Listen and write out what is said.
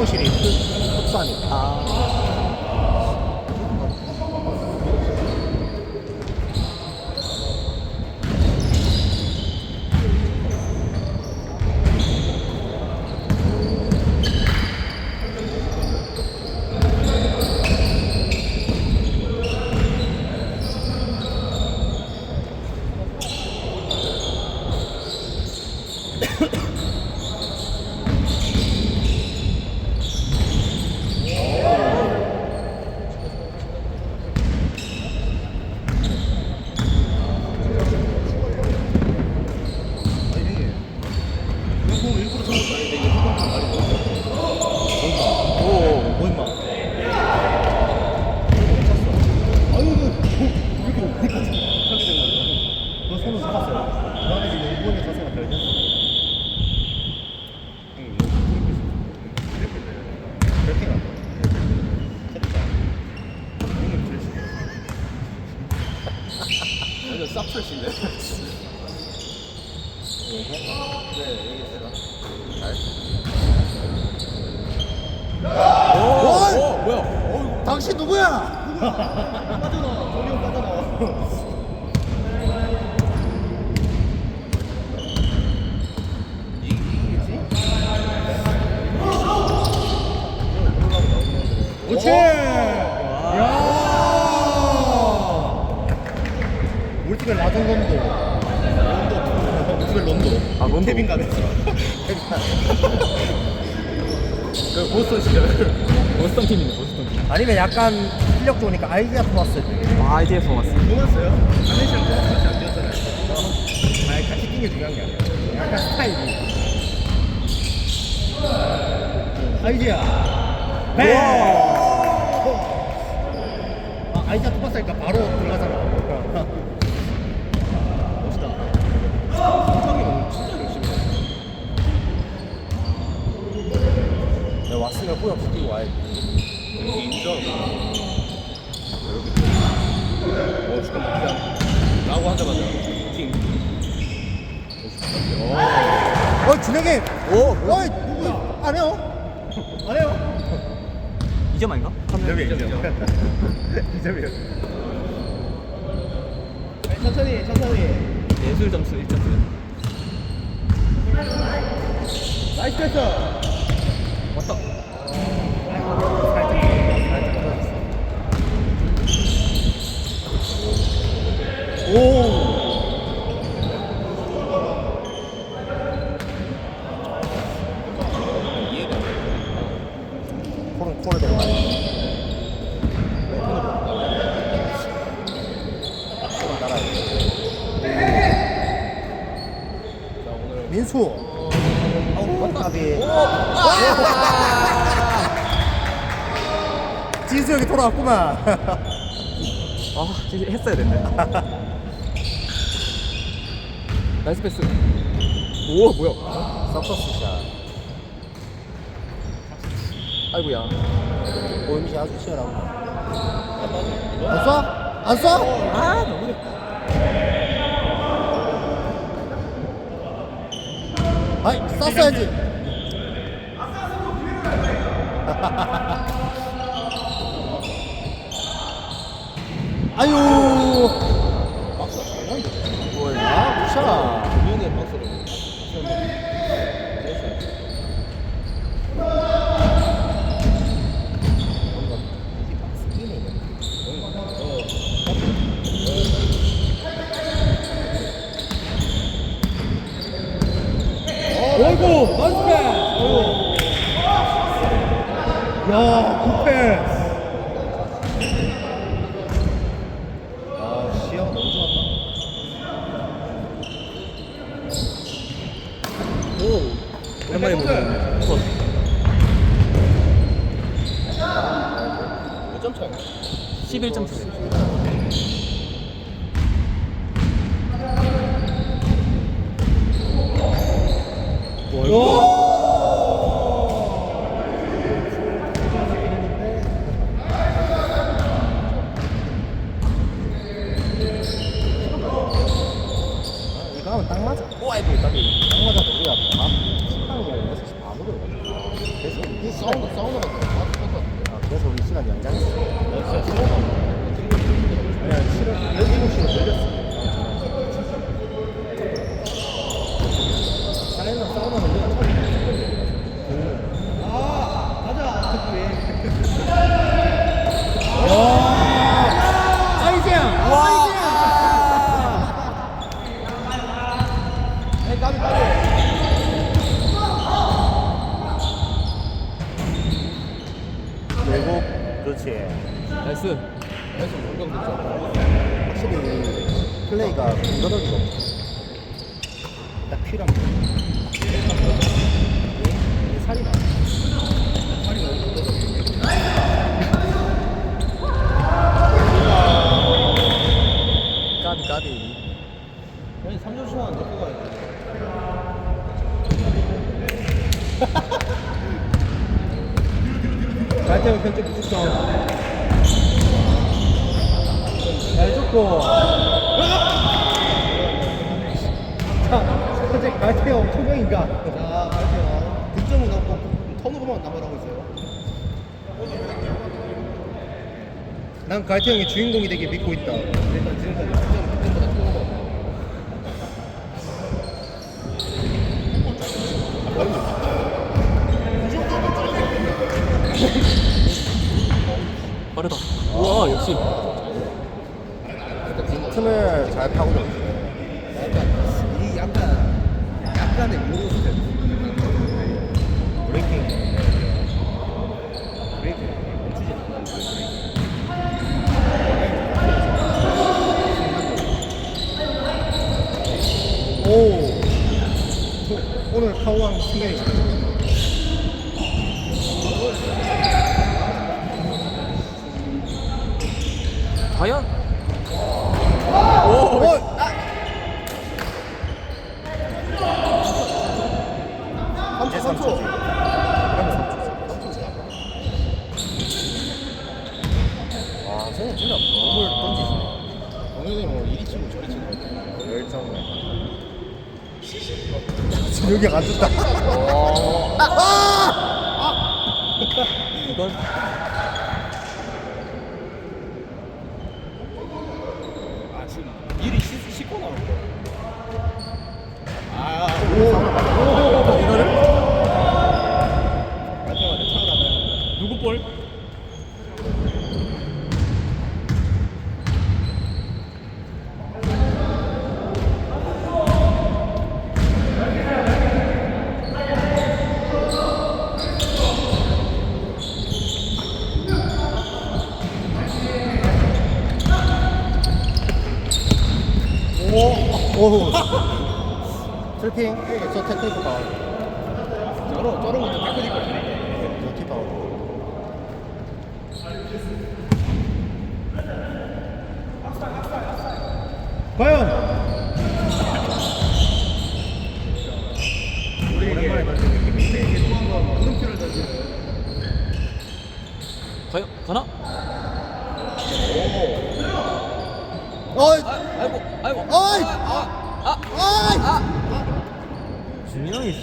사무실이 흡수하니까. 아. 아니, 이거 일부러 잡은 거 아닌데, 이거 해본 거 말이 오. 뭐 임마? 아유, 그, 이렇게 오래까지 하게 된 거야. 너 손을 잡았어요. 너한테 지금 일본에 자세가 별 됐어. 형님, 이거 이렇게 돼. 그렇게 가. 됐다. 형님, 그러시네. 완전 쌉철신데? 네, 여기 제가. 잘. 오. 오. 뭐야? 당신 누구야? 빠져나, 정리 형빠져나. 그렇지. 야. 울티벨 론도. 울티벨 론도. 아. 케빈 가면서. 케빈 그 보스턴 시절. 보스턴 팀이네. 보스턴 팀. 아니면 약간 실력 좋으니까 아이디어 토마스. 아, 아이디어 토마스. 뽑았어요? 카네이션 같이 안 뛰었잖아요. 아니, 같이 뛴 게 중요한 게 아니야. 약간 스타일이. 아이디어. 배! 아, 아이디어 토마스 하니까 바로 들어가잖아. 멋있다. 성격이 너무 진짜 열심히 해. 내가 왔으면 후회 없이 뛰고 와야지. 여기 인정. 어, 축하 막히다. 라고 하자마자 팅. 어, 어, 준혁이. 오. 어이, 누구야? 안 해요? 안 해요? 2점 아닌가? 2점이에요, 2점. 2점이에요. 천천히, 천천히. 예술 점수 1점. 나이스 패스. 왔다. 오. 코를 코를 대고 가야 민수. 까비. 진수 형이 돌아왔구만. 아, 진짜 했어야 됐네. 나이스 패스. 오, 뭐야? 서커스 샷. 아이고야. 보임이 아주 치열하고. 안 쏴? 안 쏴? 아, 너무 아이, 쐈어야지. 아유. 장난이야. 뭐야, 무샤. 주변에 박스를 어이구, 나이스 패스. 야, 굿패스. 아, 시야가 너무 좋았다. 오. 오랜만에 보는 컷. 5점 차이 11점 차. 이거 하면 딱 맞아. 까비. 딱 맞아도 우리가 밥 식당에 가서 바로 들어가. 그래서 이게 사우나 사우나 같은 거 아, 그래서 우리 시간 연장했어. 그냥 싫어. 17시로 늘렸어. 사이나 사우나는 그냥 처음 아, 가자. 특히. 아이지야. 와. 까비 까비. 결국 그렇지. 나이스. 그래서 용병 됐잖아 확실히 플레이가 공격력이 없어. 딱 필요한 거. 살이 나. 팔이 너무 걷어져 까비 까비. 아니 3점 시간 넣고 가야 돼. 갈대형 편집 부탁. 잘 줬고. 자, 현재 갈대형 초명인가? 자, 갈대형 득점은 없고 턴오버만 남아라고 있어요. 난 갈태형이 주인공이 되게 믿고 있다. 일단 지금까지 득점 득점보다 뜬거 빠르다. 우와 역시. 틈을 잘 파고들어. 약간 이 약간 약간의 스텝 브레이킹. 멈추지 않는 오. 오늘 파워왕 승현이 과연? 오! 오. 아! 3초, 3초. 그러면 3초지. 와, 쟤는 진짜 몸을 던지시네. 동현이 뭐 이리 치고 저리 치고 할 열정을. 진욱이 안 좋다. 이건 아 지금 미리 씻, 씻고 나온 거 아, 이거를 마지막에 차오라면 누구 볼? 오! 오! 트래핑. 저 테크니크 파워. 저런 저런 것도 테크니컬 저 키파워. 과연 오랜만에 던진 느낌인데 이게 또 한번 물음표를 던지는 과연 가나? 어이! 아이고 아이고. 어이! 아, 아, 어이! 아. 준영이 씨.